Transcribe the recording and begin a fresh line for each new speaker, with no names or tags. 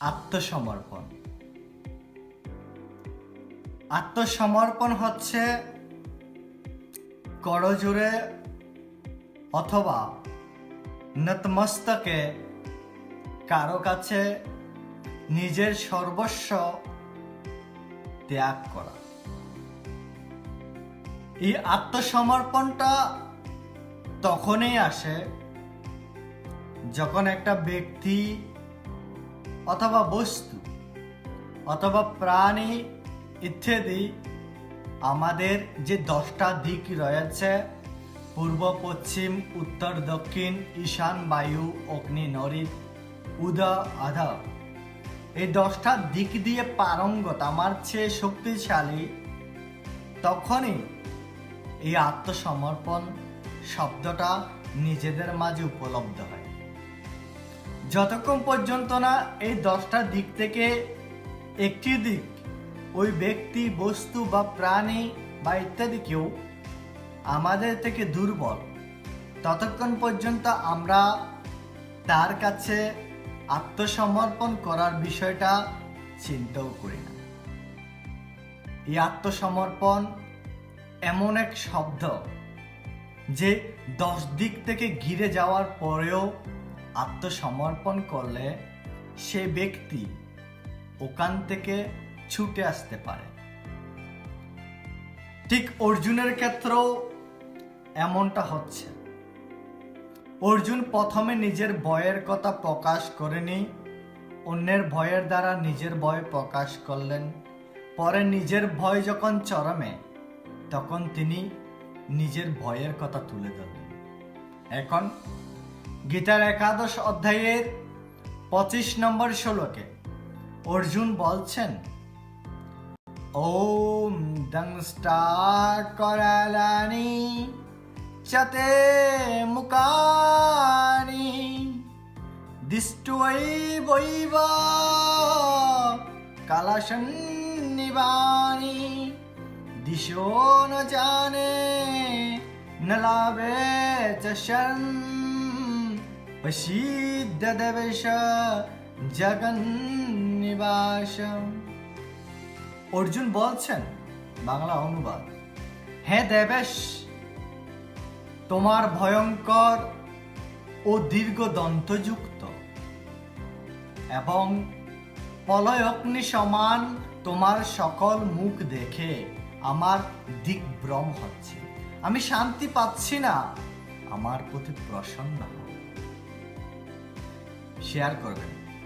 আত্মসমর্পণ। আত্মসমর্পণ হচ্ছে করজোরে অথবা নতমস্তকে কারও কাছে নিজের সর্বস্ব ত্যাগ করা। এই আত্মসমর্পণটা তখনই আসে যখন একটা ব্যক্তি অথবা বস্তু, অথবা প্রাণী ইত্যাদি, আমাদের যে দশটা দিক রয়েছে, পূর্ব, পশ্চিম, উত্তর, দক্ষিণ, ঈশান, বায়ু, অগ্নি নরী উদ, আধ। এই দশটা দিক দিয়ে পারঙ্গত, আমার চেয়ে শক্তিশালী, তখনই এই আত্মসমর্পণ শব্দটা নিজেদের মাঝে উপলব্ধ হয়। যতক্ষণ পর্যন্ত না এই দশটা দিক থেকে একটি দিক, ওই ব্যক্তি, বস্তু বা প্রাণী বা ইত্যাদি কেউ আমাদের থেকে দুর্বল, ততক্ষণ পর্যন্ত আমরা তার কাছে আত্মসমর্পণ করার বিষয়টা চিন্তাও করি না। এই আত্মসমর্পণ এমন এক শব্দ যে দশ দিক থেকে ঘিরে যাওয়ার পরেও আত্মসমর্পণ করলে সে ব্যক্তি ওখান থেকে ছুটে আসতে পারে। ঠিক অর্জুনের ক্ষেত্রেও এমনটা হচ্ছে। অর্জুন প্রথমে নিজের ভয়ের কথা প্রকাশ করেনি, অন্যের ভয়ের দ্বারা নিজের ভয় প্রকাশ করলেন। পরে নিজের ভয় যখন চরমে, তখন তিনি নিজের ভয়ের কথা তুলে ধরলেন। এখন গীতার একাদশ অধ্যায়ের পঁচিশ নম্বর শ্লোকে অর্জুন বলছেন, ওম দংষ্টা করালানি, চতে মুকানি দিষ্টুই বৈব কালাসন্নিবানি দিশো ন জানে, ন চ শরণ। পশিদ্যদবেশ জগন্নিবাসম অর্জুন বলছেন বাংলা অনুবাদ হে দেবেশ তোমার ভয়ঙ্কর ও দীর্ঘ দন্তযুক্ত এবং পলয় অগ্নি সমান তোমার সকল মুখ দেখে আমার দিগ্ভ্রম হচ্ছে। আমি শান্তি পাচ্ছি না, আমার প্রতি প্রসন্ন হও। শেয়ার করবেন।